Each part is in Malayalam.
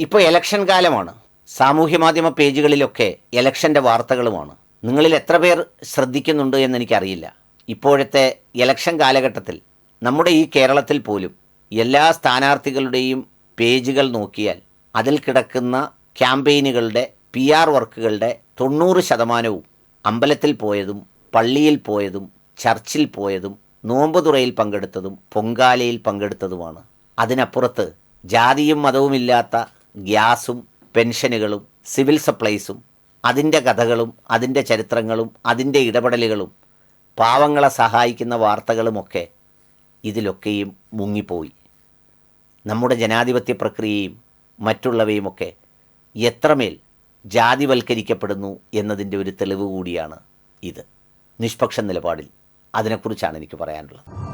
ഇപ്പോൾ ഇലക്ഷൻ കാലമാണ്. സാമൂഹ്യ മാധ്യമ പേജുകളിലൊക്കെ ഇലക്ഷന്റെ വാർത്തകളുമാണ്. നിങ്ങളിൽ എത്ര പേർ ശ്രദ്ധിക്കുന്നുണ്ട് എന്ന് എനിക്കറിയില്ല ഇപ്പോഴത്തെ ഇലക്ഷൻ കാലഘട്ടത്തിൽ നമ്മുടെ ഈ കേരളത്തിൽ പോലും എല്ലാ സ്ഥാനാർത്ഥികളുടെയും പേജുകൾ നോക്കിയാൽ അതിൽ കിടക്കുന്ന ക്യാമ്പയിനുകളുടെ പി ആർ വർക്കുകളുടെ തൊണ്ണൂറ് ശതമാനവും അമ്പലത്തിൽ പോയതും പള്ളിയിൽ പോയതും ചർച്ചിൽ പോയതും നോമ്പുതുറയിൽ പങ്കെടുത്തതും പൊങ്കാലയിൽ പങ്കെടുത്തതുമാണ്. അതിനപ്പുറത്ത് ജാതിയും മതവുമില്ലാത്ത ഗ്യാസും പെൻഷനുകളും സിവിൽ സപ്ലൈസും അതിന്റെ കഥകളും അതിന്റെ ചരിത്രങ്ങളും അതിന്റെ ഇടപെടലുകളും പാവങ്ങളെ സഹായിക്കുന്ന വാർത്തകളുമൊക്കെ ഇതിലൊക്കെയും മുങ്ങിപ്പോയി. നമ്മുടെ ജനാധിപത്യ പ്രക്രിയയും മറ്റുള്ളവയുമൊക്കെ എത്രമേൽ ജാതിവൽക്കരിക്കപ്പെടുന്നു എന്നതിന്റെ ഒരു തെളിവ് കൂടിയാണ് ഇത്. നിഷ്പക്ഷ നിലപാടിൽ അതിനെക്കുറിച്ചാണ് എനിക്ക് പറയാനുള്ളത്.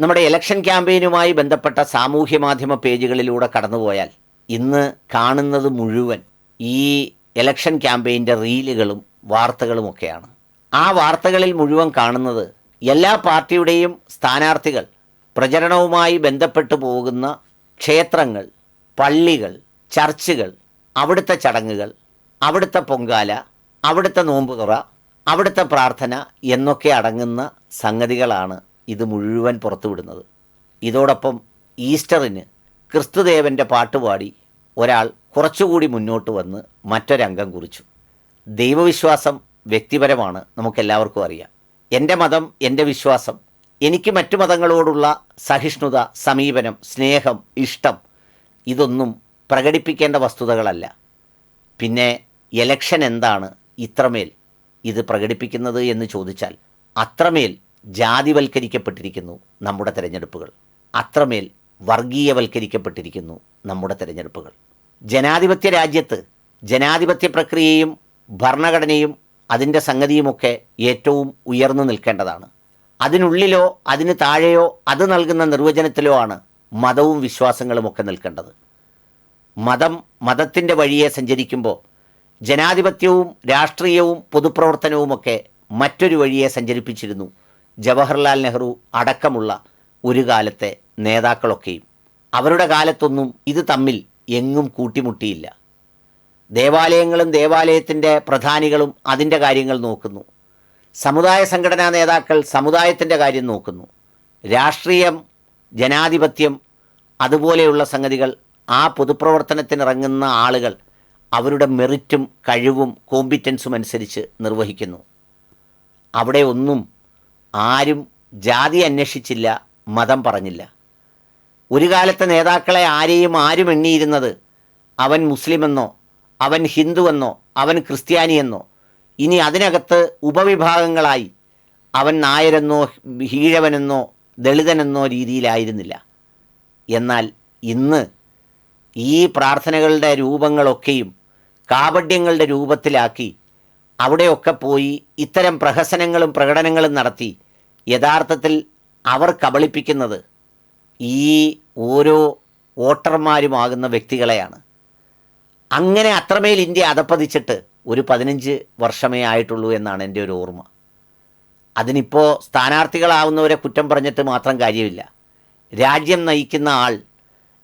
നമ്മുടെ ഇലക്ഷൻ ക്യാമ്പയിനുമായി ബന്ധപ്പെട്ട സാമൂഹ്യ മാധ്യമ പേജുകളിലൂടെ കടന്നുപോയാൽ ഇന്ന് കാണുന്നത് മുഴുവൻ ഈ ഇലക്ഷൻ ക്യാമ്പയിന്റെ റീലുകളും വാർത്തകളുമൊക്കെയാണ്. ആ വാർത്തകളിൽ മുഴുവൻ കാണുന്നത് എല്ലാ പാർട്ടിയുടെയും സ്ഥാനാർത്ഥികൾ പ്രചരണവുമായി ബന്ധപ്പെട്ടു പോകുന്ന ക്ഷേത്രങ്ങൾ പള്ളികൾ ചർച്ചുകൾ അവിടുത്തെ ചടങ്ങുകൾ അവിടുത്തെ പൊങ്കാല അവിടുത്തെ നോമ്പുതുറ അവിടുത്തെ പ്രാർത്ഥന എന്നൊക്കെ അടങ്ങുന്ന സംഗതികളാണ് ഇത് മുഴുവൻ പുറത്തുവിടുന്നത് ഇതോടൊപ്പം ഈസ്റ്ററിന് ക്രിസ്തുദേവന്റെ പാട്ടുപാടി ഒരാൾ കുറച്ചുകൂടി മുന്നോട്ട് വന്ന് മറ്റൊരംഗം കുറിച്ചു. ദൈവവിശ്വാസം വ്യക്തിപരമാണ് നമുക്കെല്ലാവർക്കും അറിയാം. എന്റെ മതം എന്റെ വിശ്വാസം എനിക്ക് മറ്റു മതങ്ങളോടുള്ള സഹിഷ്ണുത സമീപനം സ്നേഹം ഇഷ്ടം ഇതൊന്നും പ്രകടിപ്പിക്കേണ്ട വസ്തുതകളല്ല. പിന്നെ എലക്ഷൻ എന്താണ് ഇത്രമേൽ ഇത് പ്രകടിപ്പിക്കുന്നത് എന്ന് ചോദിച്ചാൽ അത്രമേൽ ജാതിവൽക്കരിക്കപ്പെട്ടിരിക്കുന്നു നമ്മുടെ തിരഞ്ഞെടുപ്പുകൾ. അത്രമേൽ വർഗീയവൽക്കരിക്കപ്പെട്ടിരിക്കുന്നു നമ്മുടെ തിരഞ്ഞെടുപ്പുകൾ. ജനാധിപത്യ രാജ്യത്ത് ജനാധിപത്യ പ്രക്രിയയും ഭരണഘടനയും അതിന്റെ സംഗതിയുമൊക്കെ ഏറ്റവും ഉയർന്നു നിൽക്കേണ്ടതാണ്. അതിനുള്ളിലോ അതിന് താഴെയോ അത് നൽകുന്ന നിർവചനത്തിലോ ആണ് മതവും വിശ്വാസങ്ങളുമൊക്കെ നിൽക്കേണ്ടത്. മതം മതത്തിന്റെ വഴിയെ സഞ്ചരിക്കുമ്പോൾ ജനാധിപത്യവും രാഷ്ട്രീയവും പൊതുപ്രവർത്തനവുമൊക്കെ മറ്റൊരു വഴിയെ സഞ്ചരിപ്പിച്ചിരുന്നു ജവഹർലാൽ നെഹ്റു അടക്കമുള്ള ഒരു കാലത്തെ നേതാക്കളൊക്കെയും അവരുടെ കാലത്തൊന്നും ഇത് തമ്മിൽ എങ്ങും കൂട്ടിമുട്ടിയില്ല. ദേവാലയങ്ങളും ദേവാലയത്തിന്റെ പ്രധാനികളും അതിന്റെ കാര്യങ്ങൾ നോക്കുന്നു. സമുദായ സംഘടനാ നേതാക്കൾ സമുദായത്തിന്റെ കാര്യം നോക്കുന്നു. രാഷ്ട്രീയം ജനാധിപത്യം അതുപോലെയുള്ള സംഗതികൾ ആ പൊതുപ്രവർത്തനത്തിനിറങ്ങുന്ന ആളുകൾ അവരുടെ മെറിറ്റും കഴിവും കോമ്പിറ്റൻസും അനുസരിച്ച് നിർവഹിക്കുന്നു. അവിടെ ഒന്നും ആരും ജാതി അന്വേഷിച്ചില്ല മതം പറഞ്ഞില്ല. ഒരു കാലത്തെ നേതാക്കളെ ആരെയും ആരും എണ്ണിയിരുന്നത് അവൻ മുസ്ലിമെന്നോ അവൻ ഹിന്ദുവെന്നോ അവൻ ക്രിസ്ത്യാനിയെന്നോ. ഇനി അതിനകത്ത് ഉപവിഭാഗങ്ങളായി അവൻ നായരെന്നോ ഹീഴവനെന്നോ ദളിതനെന്നോ രീതിയിലായിരുന്നില്ല. എന്നാൽ ഇന്ന് ഈ പ്രാർത്ഥനകളുടെ രൂപങ്ങളൊക്കെയും കാപഡ്യങ്ങളുടെ രൂപത്തിലാക്കി അവിടെയൊക്കെ പോയി ഇത്തരം പ്രഹസനങ്ങളും പ്രകടനങ്ങളും നടത്തി യഥാർത്ഥത്തിൽ അവർ കബളിപ്പിക്കുന്നത് ഈ ഓരോ വോട്ടർമാരുമാകുന്ന വ്യക്തികളെയാണ്. അങ്ങനെ അത്രമേൽ ഇന്ത്യ അതപ്പതിച്ചിട്ട് ഒരു പതിനഞ്ച് വർഷമേ ആയിട്ടുള്ളൂ എന്നാണ് എന്റെ ഒരു ഓർമ്മ. അതിനിപ്പോൾ സ്ഥാനാർത്ഥികളാവുന്നവരെ കുറ്റം പറഞ്ഞിട്ട് മാത്രം കാര്യമില്ല. രാജ്യം നയിക്കുന്ന ആൾ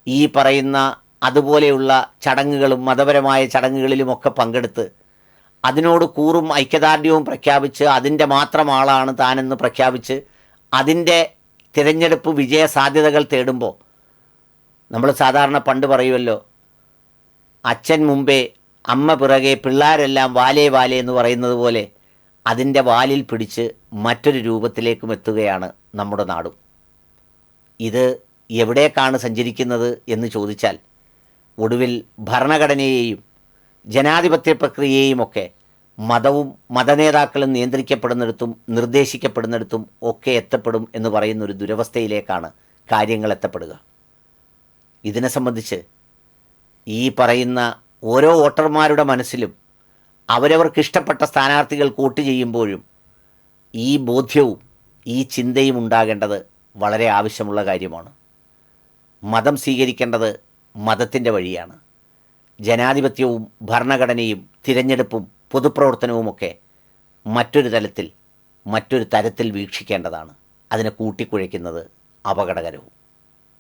ഈ പറയുന്ന അതുപോലെയുള്ള ചടങ്ങുകളും മതപരമായ ചടങ്ങുകളിലുമൊക്കെ പങ്കെടുത്ത് അതിനോട് കൂറും ഐക്യദാർഢ്യവും പ്രഖ്യാപിച്ച് അതിന്റെ മാത്രം ആളാണ് താനെന്ന് പ്രഖ്യാപിച്ച് അതിന്റെ തിരഞ്ഞെടുപ്പ് വിജയ സാധ്യതകൾ തേടുമ്പോൾ നമ്മൾ സാധാരണ പണ്ട് പറയുമല്ലോ അച്ഛൻ മുമ്പേ അമ്മ പിറകെ പിള്ളേരെല്ലാം വാലേ വാലേ എന്ന് പറയുന്നത് പോലെ അതിന്റെ വാലിൽ പിടിച്ച് മറ്റൊരു രൂപത്തിലേക്കും എത്തുകയാണ് നമ്മുടെ നാടും. ഇത് എവിടേക്കാണ് സഞ്ചരിക്കുന്നത് എന്ന് ചോദിച്ചാൽ ഒടുവിൽ ഭരണഘടനയെയും ജനാധിപത്യ പ്രക്രിയയുമൊക്കെ മതവും മതനേതാക്കളും നിയന്ത്രിക്കപ്പെടുന്നിടത്തും നിർദ്ദേശിക്കപ്പെടുന്നിടത്തും ഒക്കെ എത്തപ്പെടും എന്ന് പറയുന്ന ഒരു ദുരവസ്ഥയിലേക്കാണ് കാര്യങ്ങൾ എത്തപ്പെടുക ഇതിനെ സംബന്ധിച്ച് ഈ പറയുന്ന ഓരോ വോട്ടർമാരുടെ മനസ്സിലും അവരവർക്ക് ഇഷ്ടപ്പെട്ട സ്ഥാനാർത്ഥികൾ വോട്ട് ചെയ്യുമ്പോഴും ഈ ബോധ്യവും ഈ ചിന്തയും ഉണ്ടാകേണ്ടത് വളരെ ആവശ്യമുള്ള കാര്യമാണ്. മതം സ്വീകരിക്കേണ്ടത് മതത്തിന്റെ വഴിയാണ്. ജനാധിപത്യവും ഭരണഘടനയും തിരഞ്ഞെടുപ്പും പൊതുപ്രവർത്തനവുമൊക്കെ മറ്റൊരു തലത്തിൽ മറ്റൊരു തരത്തിൽ വീക്ഷിക്കേണ്ടതാണ്. അതിനെ കൂട്ടിക്കുഴയ്ക്കുന്നത് അപകടകരവും.